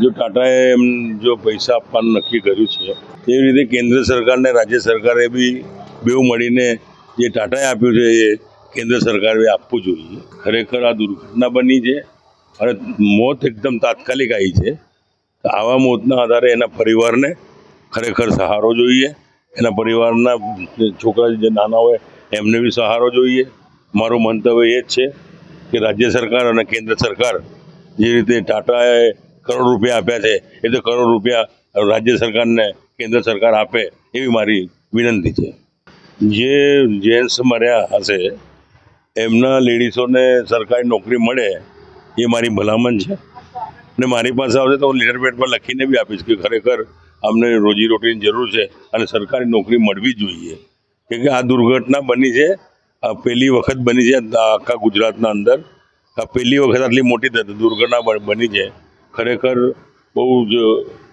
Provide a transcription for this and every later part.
જો ટાટાએ એમ જો પૈસા આપવાનું નક્કી કર્યું છે તેવી રીતે કેન્દ્ર સરકારને રાજ્ય સરકારે બી બેઉ મળીને જે ટાટાએ આપ્યું છે, એ કેન્દ્ર સરકારે આપવું જોઈએ. ખરેખર આ દુર્ઘટના બની છે અને મોત એકદમ તાત્કાલિક આવી છે. આવા મોતના આધારે એના પરિવારને ખરેખર સહારો જોઈએ. એના પરિવારના છોકરા જે નાના હોય, એમને બી સહારો જોઈએ. મારું મંતવ્ય એ જ છે કે રાજ્ય સરકાર અને કેન્દ્ર સરકાર જે રીતે ટાટાએ કરોડ રૂપિયા આપ્યા છે. એ તો કરોડ રૂપિયા રાજ્ય સરકારને કેન્દ્ર સરકાર આપે એવી મારી વિનંતી છે. જે જેન્ટ્સ મર્યા હશે, એમના લેડીઝોને સરકારી નોકરી મળે, એ મારી ભલામણ છે. ને મારી પાસે આવશે તો હું લેટર પેડમાં લખીને બી આપીશ કે ખરેખર અમને રોજીરોટીની જરૂર છે અને સરકારી નોકરી મળવી જોઈએ. કેમ કે આ દુર્ઘટના બની છે. પહેલી વખત બની છે આખા ગુજરાતના અંદર. પહેલી વખત આટલી મોટી દુર્ઘટના બની છે. ખરેખર બહુ જ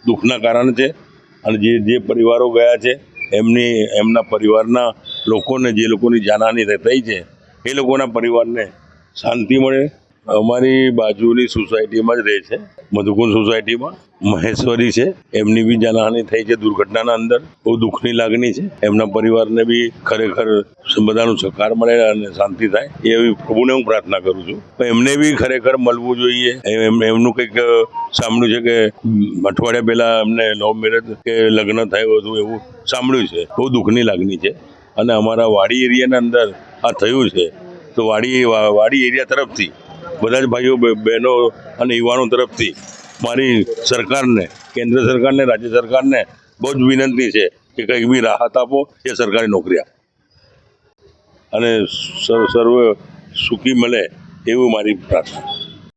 દુઃખના કારણ છે. અને જે જે પરિવારો ગયા છે, એમની, એમના પરિવારના લોકોને, જે લોકોની જાનહાની થઈ છે, એ લોકોના પરિવારને શાંતિ મળે અમારી બાજુની સોસાયટીમાં જ રહે છે. મધુકુંજ સોસાયટીમાં મહેશ્વરી છે. એમની બી જાનહાનિ થઈ છે દુર્ઘટનાના અંદર. બહુ દુઃખની લાગણી છે. એમના પરિવારને બી ખરેખર બધાનું સહકાર મળે અને શાંતિ થાય. એવી પ્રભુને હું પ્રાર્થના કરું છું. એમને બી ખરેખર મળવું જોઈએ. એમ- એમનું કંઈક સાંભળ્યું છે કે અઠવાડિયા પહેલા એમને લવ મેરેજ કે લગ્ન થયું હતું એવું સાંભળ્યું છે. બહુ દુઃખની લાગણી છે. અને અમારા વાડી એરિયાના અંદર આ થયું છે. તો વાડી વાડી એરિયા તરફથી બધા જ ભાઈઓ બહેનો અને યુવાનો તરફથી મારી સરકારને, કેન્દ્ર સરકારને, રાજ્ય સરકારને બહુ જ વિનંતી છે કે કંઈક બી રાહત આપો એ સરકારી નોકરી આપો અને સર્વ સુખી મળે એવું મારી પ્રાર્થના